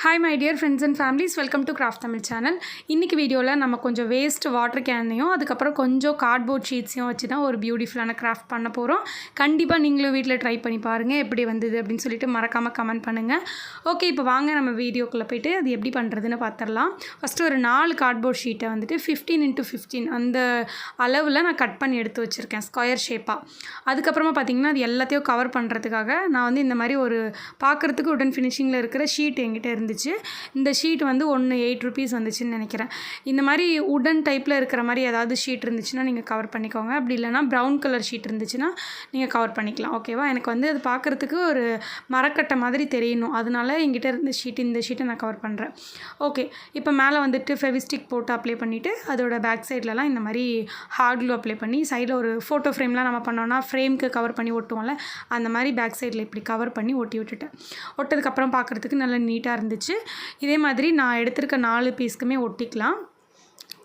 Hi my dear friends and families welcome to craft Tamil channel இன்றைக்கி வீடியோவில் நம்ம கொஞ்சம் வேஸ்ட் வாட்டர் கேனையும் அதுக்கப்புறம் கொஞ்சம் கார்ட்போர்ட் ஷீட்ஸையும் வச்சு தான் ஒரு பியூட்டிஃபுல்லான கிராஃப்ட் பண்ண போகிறோம் கண்டிப்பாக நீங்களும் வீட்டில் ட்ரை பண்ணி பாருங்கள் எப்படி வந்தது அப்படின்னு சொல்லிட்டு மறக்காமல் கமெண்ட் பண்ணுங்கள் ஓகே இப்போ வாங்க நம்ம வீடியோக்குள்ளே போயிட்டு அது எப்படி பண்ணுறதுன்னு பார்த்துடலாம் ஃபஸ்ட்டு ஒரு நாலு கார்ட்போர்ட் ஷீட்டை வந்துட்டு ஃபிஃப்டீன் இன்ட்டு ஃபிஃப்டீன் அந்த அளவில் நான் கட் பண்ணி எடுத்து வச்சுருக்கேன் ஸ்கொயர் ஷேப்பாக அதுக்கப்புறமா பார்த்தீங்கன்னா அது எல்லாத்தையும் கவர் பண்ணுறதுக்காக நான் வந்து இந்த மாதிரி ஒரு பார்க்குறதுக்கு உடன் ஃபினிஷிங்கில் இருக்கிற ஷீட் என்கிட்ட இருந்துச்சு இந்த ஷீட் வந்து ஒன்று எயிட் ருபீஸ் வந்துச்சுன்னு நினைக்கிறேன். இந்த மாதிரி உடன் டைப்பில் இருக்கிற மாதிரி ஏதாவது ஷீட் இருந்துச்சுன்னா நீங்கள் கவர் பண்ணிக்கோங்க. அப்படி இல்லைனா ப்ரௌன் கலர் ஷீட் இருந்துச்சுன்னா நீங்கள் கவர் பண்ணிக்கலாம். ஓகேவா எனக்கு வந்து அது பார்க்குறதுக்கு ஒரு மரக்கட்டை மாதிரி தெரியணும். அதனால என்கிட்ட இருந்த ஷீட் இந்த ஷீட்டை நான் கவர் பண்ணுறேன் ஓகே இப்போ மேலே வந்துட்டு ஃபெவிஸ்டிக் போட்டு அப்ளை பண்ணிவிட்டு அதோட பேக் சைட்லலாம் இந்த மாதிரி ஹார்ட் க்ளூ அப்ளை பண்ணி சைடில் ஒரு ஃபோட்டோ ஃப்ரேம்லாம் நம்ம பண்ணோன்னா ஃப்ரேம்க்கு கவர் பண்ணி ஒட்டுவோம்ல அந்த மாதிரி பேக் சைடில் இப்படி கவர் பண்ணி ஒட்டி விட்டுட்டேன். ஒட்டதுக்கப்புறம் பார்க்குறதுக்கு நல்லா நீட்டாக இருந்துச்சு. இதே மாதிரி நான் எடுத்திருக்க நாலு பீஸ்க்குமே ஒட்டிக்கலாம்.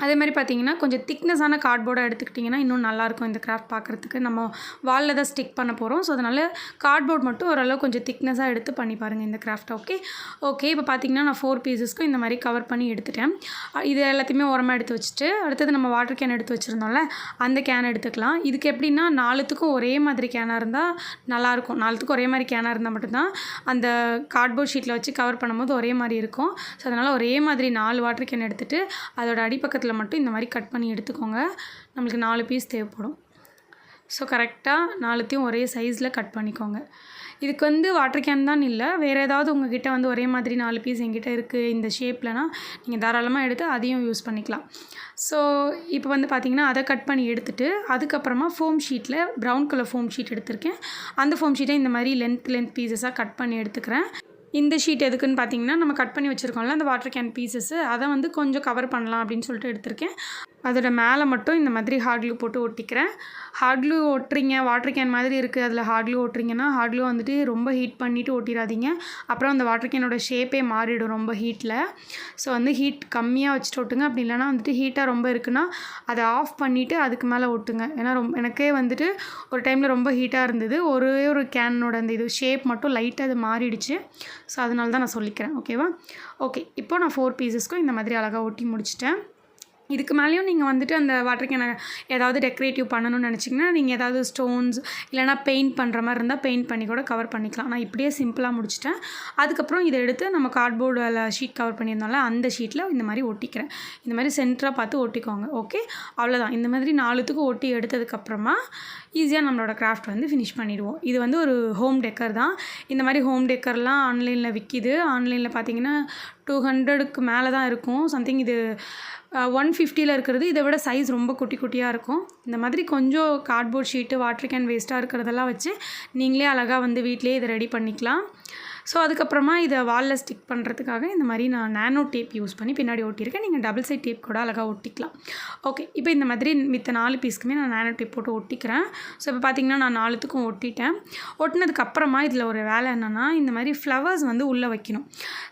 அதே மாதிரி பார்த்தீங்கன்னா கொஞ்சம் திக்னஸான கார்ட்போர்டாக எடுத்துக்கிட்டிங்கன்னா இன்னும் நல்லாயிருக்கும் இந்த கிராஃப்ட் பார்க்குறதுக்கு. நம்ம வாலில் தான் ஸ்டிக் பண்ண போகிறோம் ஸோ அதனால் கார்ட்போர்ட் மட்டும் ஓரளவு கொஞ்சம் திக்னஸாக எடுத்து பண்ணி பாருங்கள் இந்த கிராஃப்ட் ஓகே ஓகே இப்போ பார்த்தீங்கன்னா நான் ஃபோர் பீசஸ்க்கும் இந்த மாதிரி கவர் பண்ணி எடுத்துட்டேன். இது எல்லாத்தையுமே உரமாக எடுத்து வச்சுட்டு அடுத்தது நம்ம வாட்டர் கேன் எடுத்து வச்சுருந்தோம்ல அந்த கேன் எடுத்துக்கலாம். இதுக்கு எப்படின்னா நாலுத்துக்கும் ஒரே மாதிரி கேனாக இருந்தால் நல்லாயிருக்கும். நாலுத்துக்கும் ஒரே மாதிரி கேனாக இருந்தால் மட்டும்தான் அந்த கார்ட்போர்ட் ஷீட்டில் வச்சு கவர் பண்ணும்போது ஒரே மாதிரி இருக்கும். ஸோ அதனால் ஒரே மாதிரி நாலு வாட்டர் கேன் எடுத்துகிட்டு அதோட அடிப்பக்கத்தில் மட்டும் இந்த மாதிரி கட் பண்ணி எடுத்துக்கோங்க. நம்மளுக்கு நாலு பீஸ் தேவைப்படும். ஸோ கரெக்டாக நாலுத்தையும் ஒரே சைஸில் கட் பண்ணிக்கோங்க. இதுக்கு வந்து வாட்டர் கேன் தான் இல்லை. வேறு ஏதாவது உங்ககிட்ட வந்து ஒரே மாதிரி நாலு பீஸ் எங்கிட்ட இருக்குது இந்த ஷேப்லனா நீங்கள் தாராளமாக எடுத்து அதையும் யூஸ் பண்ணிக்கலாம். ஸோ இப்போ வந்து பார்த்திங்கன்னா அதை கட் பண்ணி எடுத்துகிட்டு அதுக்கப்புறமா ஃபோம் ஷீட்டில் ப்ரௌன் கலர் ஃபோம் ஷீட் எடுத்திருக்கேன். அந்த ஃபோம் ஷீட்டை இந்த மாதிரி லென்த் லென்த் பீசஸாக கட் பண்ணி எடுத்துக்கிறேன். இந்த ஷீட் எதுக்குன்னு பார்த்தீங்கன்னா நம்ம கட் பண்ணி வச்சுருக்கோம்ல அந்த வாட்டர் கேன் பீசஸ்ஸு அதை வந்து கொஞ்சம் கவர் பண்ணலாம் அப்படின்னு சொல்லிட்டு எடுத்திருக்கேன். அதோட மேலே மட்டும் இந்த மாதிரி ஹார்ட்லூ போட்டு ஒட்டிக்கிறேன். ஹார்ட்லூ ஒட்டுறீங்க வாட்டர் கேன் மாதிரி இருக்குது அதில் ஹார்ட்லூ ஒட்டுறீங்கன்னா ஹார்ட் வந்துட்டு ரொம்ப ஹீட் பண்ணிவிட்டு ஒட்டிடாதீங்க அப்புறம் அந்த வாட்டர் கேனோட ஷேப்பே மாறிடும் ரொம்ப ஹீட்டில் ஸோ வந்து ஹீட் கம்மியாக வச்சுட்டு ஒட்டுங்க. அப்படி இல்லைனா வந்துட்டு ஹீட்டாக ரொம்ப இருக்குன்னா அதை ஆஃப் பண்ணிவிட்டு அதுக்கு மேலே ஒட்டுங்க. ஏன்னா ரொம்ப எனக்கே வந்துட்டு ஒரு டைமில் ரொம்ப ஹீட்டாக இருந்தது. ஒரே ஒரு கேனோட அந்த இது ஷேப் மட்டும் லைட்டாக அது மாறிடுச்சு. ஸோ அதனால தான் நான் சொல்லிக்கிறேன் ஓகேவா ஓகே இப்போ நான் ஃபோர் பீசஸ்க்கும் இந்த மாதிரி அழகாக ஒட்டி முடிச்சிட்டேன். இதுக்கு மேலேயும் நீங்கள் வந்துட்டு அந்த வாட்டர் கேனை ஏதாவது டெக்கரேட்டிவ் பண்ணணும்னு நினச்சிங்கன்னா நீங்கள் ஏதாவது ஸ்டோன்ஸ் இல்லைனா பெயிண்ட் பண்ணுற மாதிரி இருந்தால் பெயிண்ட் பண்ணி கூட கவர் பண்ணிக்கலாம். நான் இப்படியே சிம்பிளாக முடிச்சிட்டேன். அதுக்கப்புறம் இதை எடுத்து நம்ம கார்ட்போர்டில் ஷீட் கவர் பண்ணியிருந்தோம்ல அந்த ஷீட்டில் இந்த மாதிரி ஒட்டிக்கிறேன். இந்த மாதிரி சென்டராக பார்த்து ஒட்டிக்கோங்க ஓகே அவ்வளோதான் இந்த மாதிரி நாலுத்துக்கும் ஒட்டி எடுத்ததுக்கப்புறமா ஈஸியாக நம்மளோட கிராஃப்ட் வந்து ஃபினிஷ் பண்ணிடுவோம். இது வந்து ஒரு ஹோம் டெக்கர் தான். இந்த மாதிரி ஹோம் டெக்கர்லாம் ஆன்லைனில் விற்கிது ஆன்லைனில் பார்த்தீங்கன்னா டூ ஹண்ட்ரடுக்கு மேலே தான் இருக்கும். சம்திங் இது ஒன் ஃபிஃப்டியில் இருக்கிறது. இதை விட சைஸ் ரொம்ப குட்டி குட்டியாக இருக்கும். இந்த மாதிரி கொஞ்சம் கார்ட்போர்ட் ஷீட்டு வாட்டர் கேன் வேஸ்ட்டாக இருக்கிறதெல்லாம் வச்சு நீங்களே அழகாக வந்து வீட்டிலேயே இதை ரெடி பண்ணிக்கலாம். ஸோ அதுக்கப்புறமா இதை வாலில் ஸ்டிக் பண்ணுறதுக்காக இந்த மாதிரி நான் நேனோ டேப் யூஸ் பண்ணி பின்னாடி ஒட்டியிருக்கேன். நீங்கள் டபுள் சைட் டேப் கூட அழகாக ஒட்டிக்கலாம். ஓகே இப்போ இந்த மாதிரி மித்த நாலு பீஸ்க்குமே நான் நேனோ டேப் போட்டு ஒட்டிக்கிறேன். ஸோ இப்போ பார்த்தீங்கன்னா நான் நாலுத்துக்கும் ஒட்டிட்டேன். ஒட்டினதுக்கப்புறமா இதில் ஒரு வேலை என்னென்னா இந்த மாதிரி ஃப்ளவர்ஸ் வந்து உள்ளே வைக்கணும்.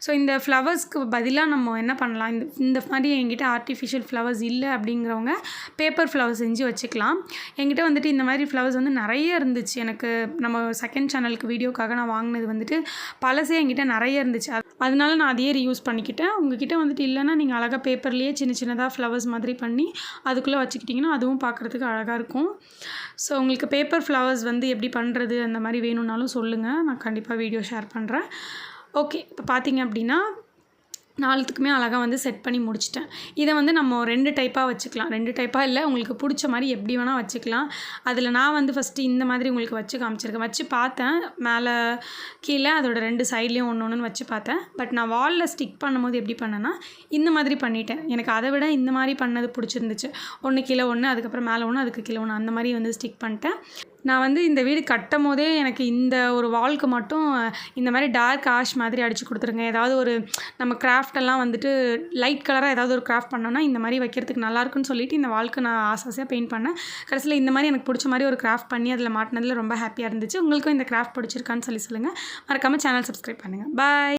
ஸோ இந்த ஃப்ளவர்ஸ்க்கு பதிலாக நம்ம என்ன பண்ணலாம்? இந்த இந்த மாதிரி என்கிட்ட ஆர்டிஃபிஷியல் ஃப்ளவர்ஸ் இல்லை அப்படிங்கிறவங்க பேப்பர் ஃப்ளவர்ஸ் செஞ்சு வச்சுக்கலாம். என்கிட்ட வந்துட்டு இந்த மாதிரி ஃப்ளவர்ஸ் வந்து நிறைய இருந்துச்சு. எனக்கு நம்ம செகண்ட் சேனலுக்கு வீடியோக்காக நான் வாங்கினது வந்துட்டு பழசே என்கிட்ட நிறைய இருந்துச்சு. அது அதனால நான் அதையே ரீயூஸ் பண்ணிக்கிட்டேன். உங்ககிட்ட வந்துட்டு இல்லைன்னா நீங்கள் அழகாக பேப்பர்லேயே சின்ன சின்னதாக ஃப்ளவர்ஸ் மாதிரி பண்ணி அதுக்குள்ளே வச்சுக்கிட்டிங்கன்னா அதுவும் பார்க்குறதுக்கு அழகாக இருக்கும். ஸோ உங்களுக்கு பேப்பர் ஃப்ளவர்ஸ் வந்து எப்படி பண்ணுறது அந்த மாதிரி வேணும்னாலும் சொல்லுங்கள் நான் கண்டிப்பாக வீடியோ ஷேர் பண்ணுறேன் ஓகே இப்போ பார்த்தீங்க அப்படின்னா நாலுத்துக்குமே அழகாக வந்து செட் பண்ணி முடிச்சிட்டேன். இதை வந்து நம்ம ரெண்டு டைப்பாக வச்சுக்கலாம். ரெண்டு டைப்பாக இல்லை உங்களுக்கு பிடிச்ச மாதிரி எப்படி வேணால் வச்சுக்கலாம். அதில் நான் வந்து ஃபஸ்ட்டு இந்த மாதிரி உங்களுக்கு வச்சு காமிச்சிருக்கேன். வச்சு பார்த்தேன். மேலே கீழே அதோட ரெண்டு சைட்லேயும் ஒன்று ஒன்றுன்னு வச்சு பார்த்தேன். பட் நான் வாலில் ஸ்டிக் பண்ணும்போது எப்படி பண்ணேன்னா இந்த மாதிரி பண்ணிட்டேன். எனக்கு அதை விட இந்த மாதிரி பண்ணது பிடிச்சிருந்துச்சு. ஒன்று கீழே ஒன்று அதுக்கப்புறம் மேலே ஒன்று அதுக்கு கீழே ஒன்று அந்த மாதிரி வந்து ஸ்டிக் பண்ணிட்டேன். நான் வந்து இந்த வீடு கட்டும் போதே எனக்கு இந்த ஒரு வால்க்கு மட்டும் இந்த மாதிரி டார்க் ஆஷ் மாதிரி அடித்து கொடுத்துருங்க. ஏதாவது ஒரு நம்ம கிராஃப்டெல்லாம் வந்துட்டு லைட் கலராக ஏதாவது ஒரு கிராஃப்ட் பண்ணோன்னா இந்த மாதிரி வைக்கிறதுக்கு நல்லாயிருக்குன்னு சொல்லிட்டு இந்த வால்க்கு நான் ஆசை ஆசையாக பெயிண்ட் பண்ணேன். கடைசியில் இந்த மாதிரி எனக்கு பிடிச்ச மாதிரி ஒரு கிராஃப்ட் பண்ணி அதில் மாட்டினதில் ரொம்ப ஹாப்பியாக இருந்துச்சு. உங்களுக்கும் இந்த கிராஃப்ட் பிடிச்சிருக்கான்னு சொல்லி சொல்லுங்கள் மறக்காமல் சேனல் சப்ஸ்கிரைப் பண்ணுங்கள் பாய்